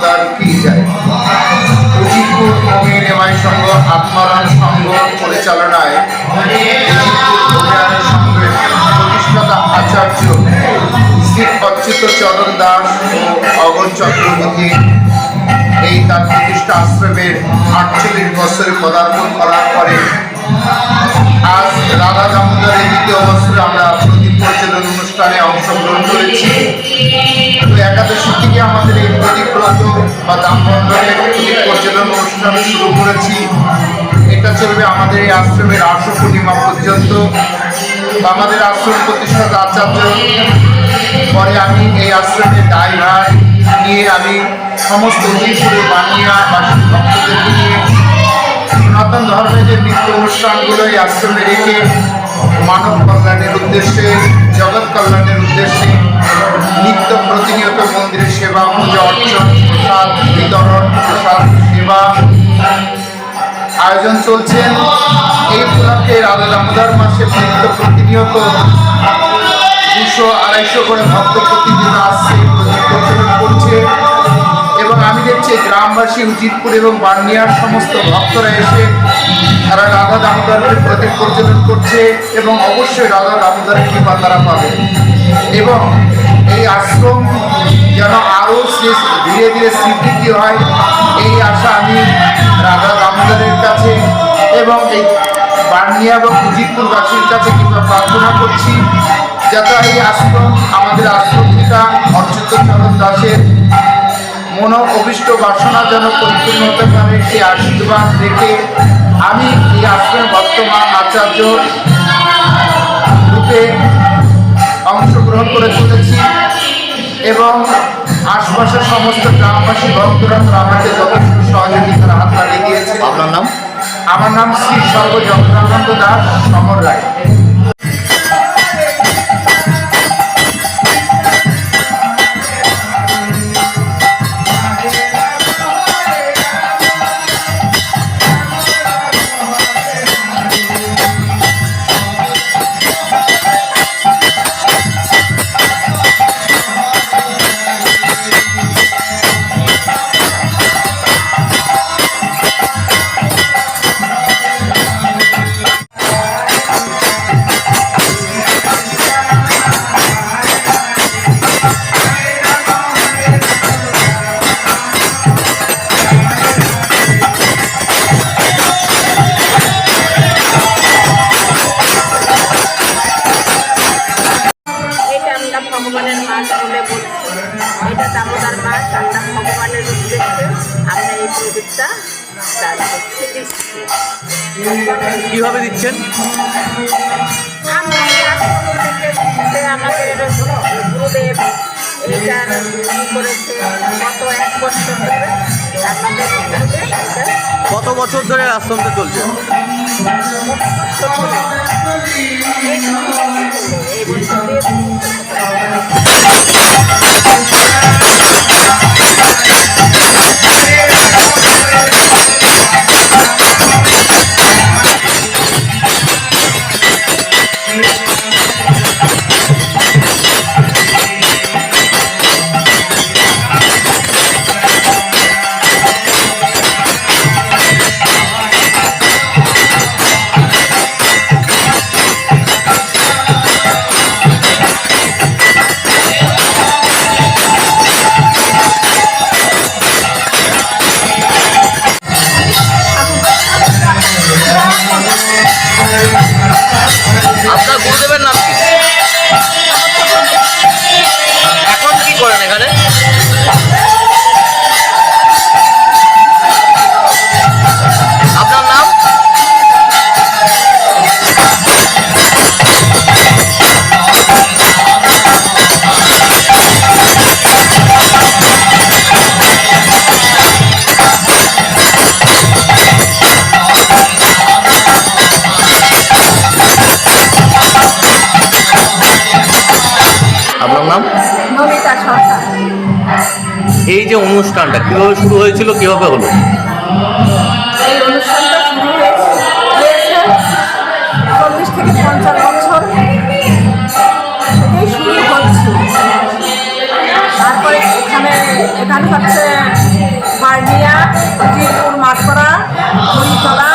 দামোদর কি যায় উজিরপুর অমির এমআই সংঘ, আত্মারাম সংঘ পরিচালনায় প্রতিষ্ঠাতা আচার্য শ্রী অচ্যুত চরণ দাস ও অগণ চক্রবর্তী এই তার প্রতিষ্ঠা আশ্রমের আটচল্লিশ বছরে পদার্পণ করার পরে আজ রাধা দামোদরের দ্বিতীয় বছরে একাদশী থেকে আমাদের এই প্রদীপ ব্রত বা প্রদীপ প্রজ্বলন অনুষ্ঠান শুরু করেছি। এটা চলবে আমাদের এই আশ্রমের আটশো পূর্ণিমা পর্যন্ত। আমাদের আশ্রম প্রতিষ্ঠাতা আচার্য। পরে আমি এই আশ্রমের দায়ভার নিয়ে আমি সমস্ত উদয়পুরে বানিয়া বাসী ভক্তদেরকে নিয়ে সনাতন ধর্মের যে নিত্য অনুষ্ঠানগুলো এই আশ্রমে রেখে মানব কল্যাণের উদ্দেশ্যে জগৎ কল্যাণের উদ্দেশ্যে নিত্য প্রতিনিয়ত মন্দিরের সেবা, পূজা, অর্চন, প্রসাদ, বিতরণ, প্রসাদ, সেবা আয়োজন চলছে। এই উপলক্ষে রাধা দামোদর মাসে নিত্য প্রতিনিয়ত দুশো আড়াইশো করে ভক্ত প্রতিদিন আসছে প্রচলন করছে। এবং আমি দেখছি গ্রামবাসী উজিরপুর এবং বার্নিয়ার সমস্ত ভক্তরা এসে তারা রাধা দামোদরকে প্রতীক প্রচলন করছে এবং অবশ্যই রাধা দামোদরের কৃপা তারা পাবে। এবং এই আশ্রম যেন আরও ধীরে ধীরে স্বীকৃতি হয়, এই আশা আমি রাধা দামোদরের কাছে এবং এই বার্নিয়া এবং উজিরপুরবাসীর কাছে কিংবা প্রার্থনা করছি, যাতে এই আশ্রম, আমাদের আশ্রম পিতা অচ্যুত চরণ দাসের মন অভিষ্ট বাসনা যেন পরিপূর্ণ হতে পারে সেই আশীর্বাদ রেখে আমি এই আশ্রমের বর্তমান আচার্য রূপে অংশগ্রহণ করে চলেছি এবং আশপাশের সমস্ত গ্রামবাসী ভক্তরা তারা আমাকে যথেষ্ট সহযোগিতার হাত লাগিয়ে দিয়েছে। আপনার নাম? আমার নাম শ্রী সর্বজগন্নাথ দাস সমর রায়। দিচ্ছি কীভাবে দিচ্ছেন? আমাদের গুরুদেব এইটার করেছে গত এক বছর ধরে কত বছর ধরে আশ্রমটা চলছে? এই যে অনুষ্ঠানটা কীভাবে শুরু হয়েছিল, কীভাবে হলো? এই অনুষ্ঠানটা শুরু থেকে বছর তারপরে এখানে এখানে হচ্ছে বার্নিয়া মাঠপাড়া হরিতলা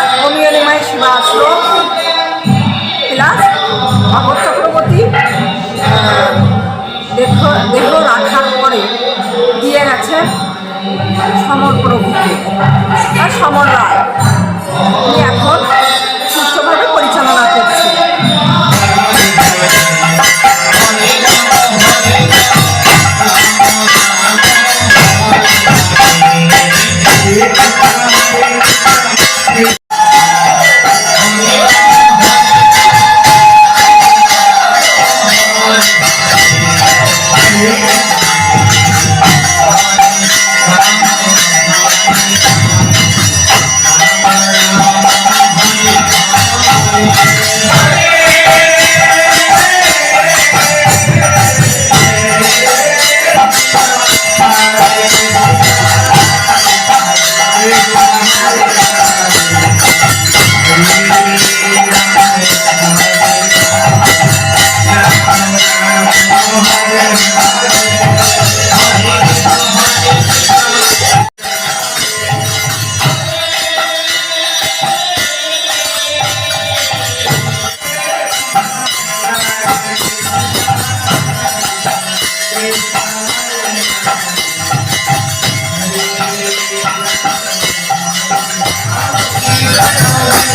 সমর প্রভুকে আর সমর রায়।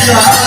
Yeah.